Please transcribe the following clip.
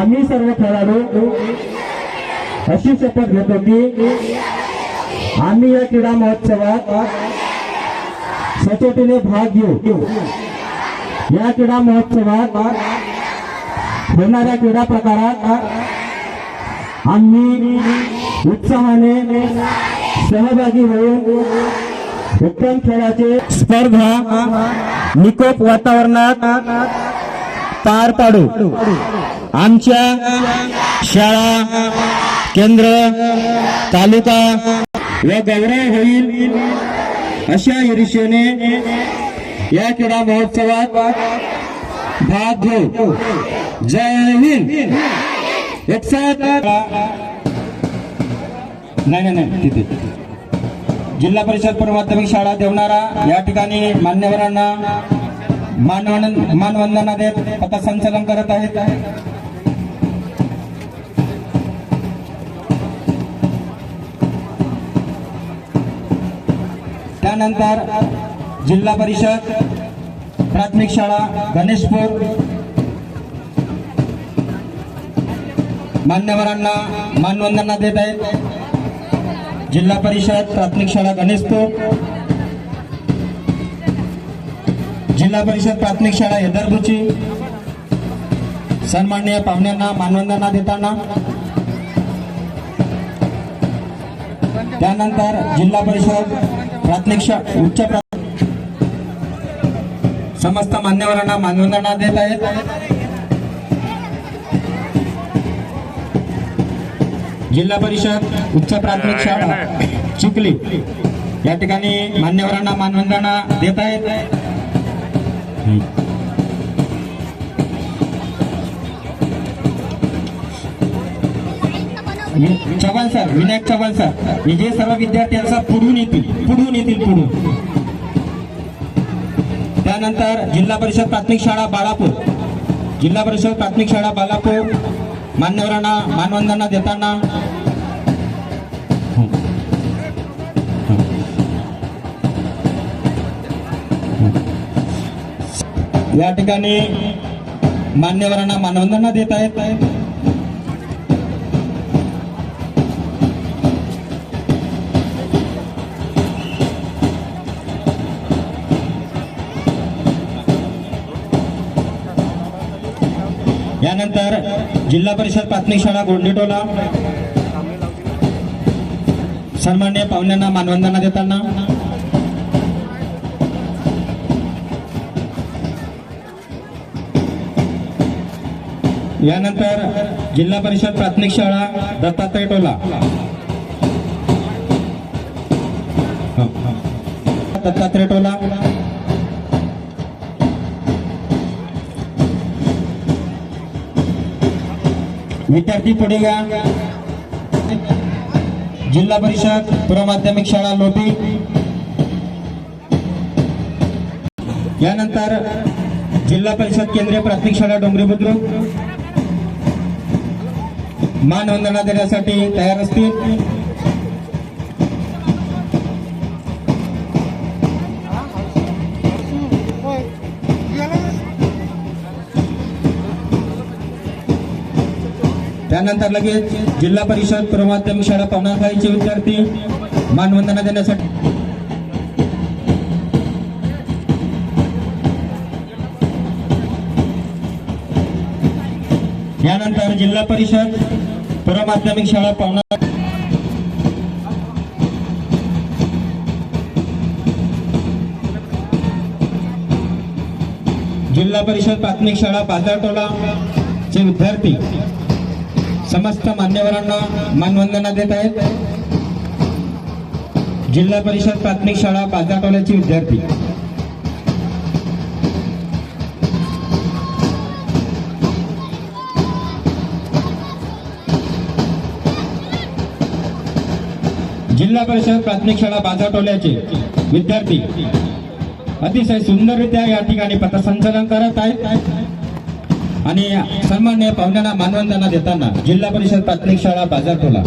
आम्ही सर्व खेळाडू अशी शपथ घेतो की आम्ही या क्रीडा महोत्सवात सचोटीने भाग घेऊ. या क्रीडा महोत्सवात होणाऱ्या क्रीडा प्रकारात आम्ही उत्साहाने सहभागी होऊन उत्तम खेळाचे स्पर्धा निकोप वातावरणात पार पाडू. आमच्या शाळा केंद्र तालुका व गौरव होईल अशा ईर्षेने या क्रीडा महोत्सवात भाग घेऊ. जय हिंद. एक साथ नाही नाही नाही तिथे जिल्हा परिषद पूर्व माध्यमिक शाळा देवणारा या ठिकाणी मान्यवरांना मानवन मानवंदना देत पथसंचलन करत आहेत. त्यानंतर जिल्हा परिषद प्राथमिक शाळा गणेशपूर. मान्यवरांना मानवंदना देत आहेत. जिल्हा परिषद प्राथमिक शाळा गणेशपूर. जिल्हा परिषद प्राथमिक शाळा हेदरबुची सन्माननीय पाहुण्यांना मानवंदना देताना. त्यानंतर जिल्हा परिषद प्राथमिक शाळा उच्च प्रा- समस्त मान्यवरांना मानवंदना देत आहेत. जिल्हा परिषद उच्च प्राथमिक शाळा चिखली. या ठिकाणी मान्यवरांना मानवंदना देत आहेत. Hm. वि- चव्हाण सर विनायक चव्हाण सर हे जे सर्व विद्यार्थी पुढून येतील. पुढून येतील पुढून. त्यानंतर जिल्हा परिषद प्राथमिक शाळा बाळापूर. जिल्हा परिषद प्राथमिक शाळा बाळापूर. मान्यवरांना मानवंदना देताना या ठिकाणी मान्यवरांना मानवंदना देत आहेत. यानंतर जिल्हा परिषद प्राथमिक शाळा गोंडेटोला. सन्मान्य पाहुण्यांना मानवंदना देताना. यानंतर जिल्हा परिषद प्राथमिक शाळा दत्तात्रय टोला. दत्तात्रय टोला. विद्यार्थी पुढे घ्या. जिल्हा परिषद प्रमाध्यमिक शाळा लोटी यानंतर जिल्हा परिषद केंद्रीय प्राथमिक शाळा डोंगरी बुद्रुक. मानवंदना देण्यासाठी तयार असतील. त्यानंतर लगेच जिल्हा परिषद प्रमाध्यम शाळा पवनाखाईचे विद्यार्थी मानवंदना देण्यासाठी यानंतर जिल्हा परिषद परमाध्यमिक माध्यमिक शाळा पावणार. जिल्हा परिषद प्राथमिक शाळा बाजारटोला चे विद्यार्थी समस्त मान्यवरांना मानवंदना देत आहेत. जिल्हा परिषद प्राथमिक शाळा बाजारटोल्याचे विद्यार्थी जिल्हा परिषद प्राथमिक शाळा बाजारटोल्याचे विद्यार्थी अतिशय सुंदररित्या या ठिकाणी पथसंचलन करत आहेत. आणि सन्मान्य पाहुण्यांना मानवंदना देताना जिल्हा परिषद प्राथमिक शाळा बाजारटोला